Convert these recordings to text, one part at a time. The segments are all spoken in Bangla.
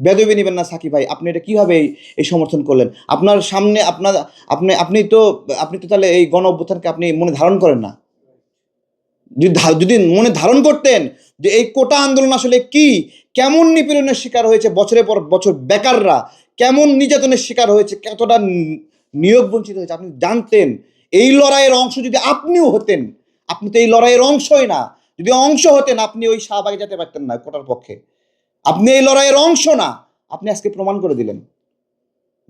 বেদবি নেবেন না সাকিব ভাই। আপনি এটা কীভাবে এই এই সমর্থন করলেন? আপনার সামনে আপনার আপনি আপনি তো আপনি তো তাহলে এই গণ অভ্যুত্থানকে আপনি মনে ধারণ করেন না। যদি যদি মনে ধারণ করতেন যে এই কোটা আন্দোলন আসলে কি, কেমন নিপীড়নের শিকার হয়েছে বছরের পর বছর বেকাররা, কেমন নির্যাতনের শিকার হয়েছে, কতটা নিয়োগ বঞ্চিত হয়েছে, আপনি জানতেন, এই লড়াইয়ের অংশ যদি আপনিও হতেন, আপনি তো এই লড়াইয়ের অংশই না। যদি অংশ হতেন, আপনি ওই শাহবাগে যেতে পারতেন না কোটার পক্ষে। আপনি এই লড়াইয়ের অংশ না, আপনি আজকে প্রমাণ করে দিলেন।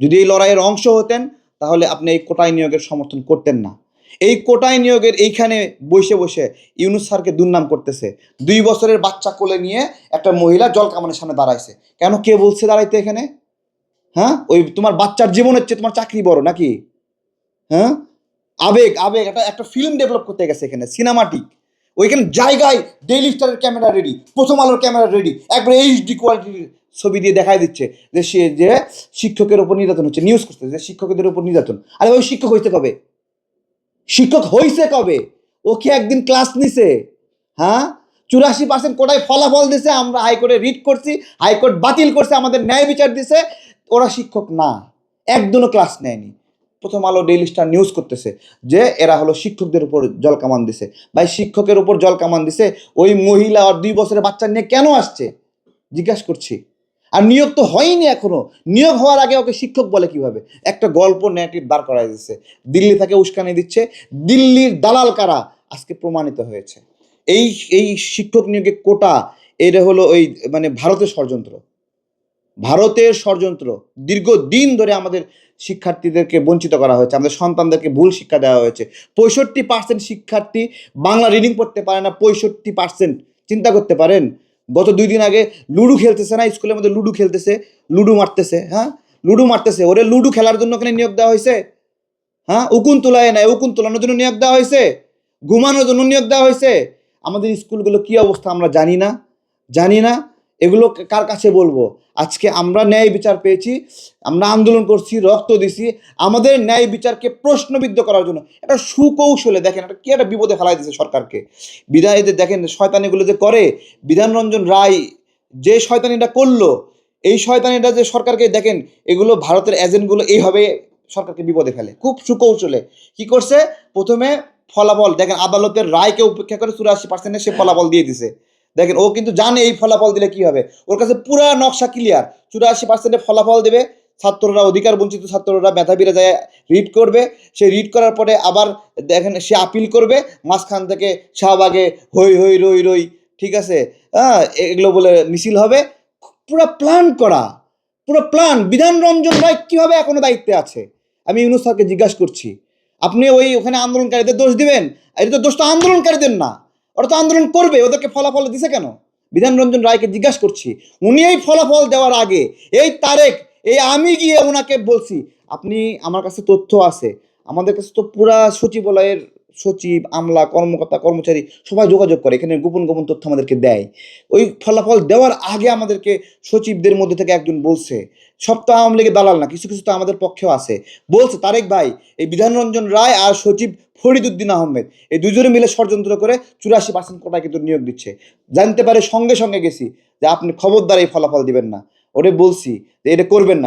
যদি এই লড়াইয়ের অংশ হতেন, তাহলে আপনি এই কোটায় নিয়োগের সমর্থন করতেন না। এই কোটায় নিয়োগের এইখানে বসে বসে ইউনুস স্যারকে দুর্নাম করতেছে। দুই বছরের বাচ্চা কোলে নিয়ে একটা মহিলা জল কামানের সামনে দাঁড়াইছে। কেন কে বলছে দাঁড়াইতে এখানে? হ্যাঁ? ওই তোমার বাচ্চার জীবনের চেয়ে তোমার চাকরি বড় নাকি? হ্যাঁ? আবেগ আবেগ, একটা একটা ফিল্ম ডেভেলপ করতে গেছে এখানে সিনেমাটিক ওইখানে জায়গায় ডেইলি স্টারের ক্যামেরা রেডি প্রথম আলোর ক্যামেরা রেডি একবারে এইচডি কোয়ালিটির ছবি দিয়ে দেখাই দিচ্ছে যে সে যে শিক্ষকের ওপর নির্যাতন হচ্ছে নিউজ করছে যে শিক্ষকদের ওপর নির্যাতন। আরে ওই শিক্ষক হইতে কবে? শিক্ষক হইছে কবে? ও কি একদিন ক্লাস নিছে? হ্যাঁ? চুরাশি পার্সেন্ট কোটায় ফলাফল দিছে, আমরা হাইকোর্টে রিট করছি হাইকোর্ট বাতিল করছে, আমাদের ন্যায় বিচার দিছে। ওরা শিক্ষক না একদিনও ক্লাস নেয়নি। প্রথম আলো ডেইলি স্টার নিউজ করতেছে যে এরা হলো শিক্ষকদের উপর জল কামান দিছে। ভাই, শিক্ষকের উপর জল কামান দিছে, ওই মহিলা আর দুই বছরের বাচ্চা নিয়ে কেন আসছে? জিজ্ঞাসা করছি। আর নিয়োগ তো হয়নি এখনও। নিয়োগ হওয়ার আগে ওকে শিক্ষক বলে কীভাবে? একটা গল্প নেগেটিভ দাঁড় করাই দিচ্ছে দিল্লি থেকে উস্কানি দিচ্ছে। দিল্লির দালাল কারা? আজকে প্রমাণিত হয়েছে। এই এই শিক্ষক নিয়োগে কোটা, এটা হলো ওই মানে ভারতের ষড়যন্ত্র। ভারতের ষড়যন্ত্র দীর্ঘদিন ধরে আমাদের শিক্ষার্থীদেরকে বঞ্চিত করা হয়েছে, আমাদের সন্তানদেরকে ভুল শিক্ষা দেওয়া হয়েছে। পঁয়ষট্টি পার্সেন্ট শিক্ষার্থী বাংলা রিডিং পড়তে পারে না, পঁয়ষট্টি পার্সেন্ট চিন্তা করতে পারেন, গত দুই দিন আগে লুডু খেলতেছে না, স্কুলের মধ্যে লুডু খেলতেছে, লুডু মারতেছে হ্যাঁ? লুডু মারতেছে, ওরে লুডু খেলার জন্য ওখানে নিয়োগ দেওয়া হয়েছে হ্যাঁ? উকুন তোলায় নাই উকুন তোলানোর জন্য নিয়োগ দেওয়া হয়েছে, ঘুমানোর জন্য নিয়োগ দেওয়া হয়েছে। আমাদের স্কুলগুলো কি অবস্থা আমরা জানি না জানি না। এগুলো কার কাছে বলব? আজকে আমরা ন্যায় বিচার পেয়েছি, আমরা আন্দোলন করছি, রক্ত দিছি, আমাদের ন্যায় বিচারকে প্রশ্নবিদ্ধ করার জন্য। এটা সুকৌশলে দেখেন এটা কি একটা বিপদে ফেলাই দিয়েছে সরকারকে। বিধায় যে দেখেন, শয়তানিগুলো যে করে বিধানরঞ্জন রায় যে শয়তানিটা করল, এই শয়তানিটা যে সরকারকে দেখেন, এগুলো ভারতের এজেন্টগুলো এইভাবে সরকারকে বিপদে ফেলে। খুব সুকৌশলে। কি করছে? প্রথমে ফলাফল, দেখেন আদালতের রায়কে উপেক্ষা করে চুরাশি পার্সেন্টে সে ফলাফল দিয়ে দিছে। দেখেন, ও কিন্তু জানে এই ফলাফল দিলে কি হবে। ওর কাছে পুরা নকশা ক্লিয়ার চুরাশি পার্সেন্টে ফলাফল দেবে। ছাত্ররা, অধিকার বঞ্চিত ছাত্ররা, মেধাবীরা যায় রিড করবে। সে রিড করার পরে আবার দেখেন, সে আপিল করবে। মাঝখান থেকে শাহবাগে হই হই রই রই, ঠিক আছে? হ্যাঁ এগুলো বলে মিছিল হবে। পুরো প্ল্যান করা। পুরো প্ল্যান বিধান রঞ্জন রায় কীভাবে এখনও দায়িত্বে আছে? আমি ইউনুস স্যারকে জিজ্ঞাসা করছি। আপনি ওই ওখানে আন্দোলনকারীদের দোষ দিবেন? এটা তো দোষ তো আন্দোলনকারীদের না। ওরা তো আন্দোলন করবে, ওদেরকে ফলাফল দিছে কেন? বিধানরঞ্জন রায়কে জিজ্ঞাসা করছি, উনি এই ফলাফল দেওয়ার আগে, এই তারেক, এই আমি গিয়ে ওনাকে বলছি, আপনি আমার কাছে তথ্য আছে, আমাদের কাছে তো পুরা সচিবালয়ের সচিব আমলা কর্মকর্তা, কর্মচারী সবাই যোগাযোগ করে, এখানে গোপন গোপন তথ্য আমাদেরকে দেয়। ওই ফলাফল দেওয়ার আগে আমাদেরকে সচিবদের মধ্যে থেকে একজন বলছে সপ্তাহ আওয়ামী লীগের দালাল না, কিছু কিছু তো আমাদের পক্ষেও আছে। বলছে, তারেক ভাই, এই বিধানরঞ্জন রায় আর সচিব ফরিদুদ্দিন আহমেদ, এই দুজনে মিলে ষড়যন্ত্র করে চুরাশি পার্সেন্ট কোটা কিন্তু নিয়োগ দিচ্ছে। জানতে পারে সঙ্গে সঙ্গে গেছি যে আপনি খবরদার এই ফলাফল দিবেন না। ওরে বলছি যে এটা করবেন না।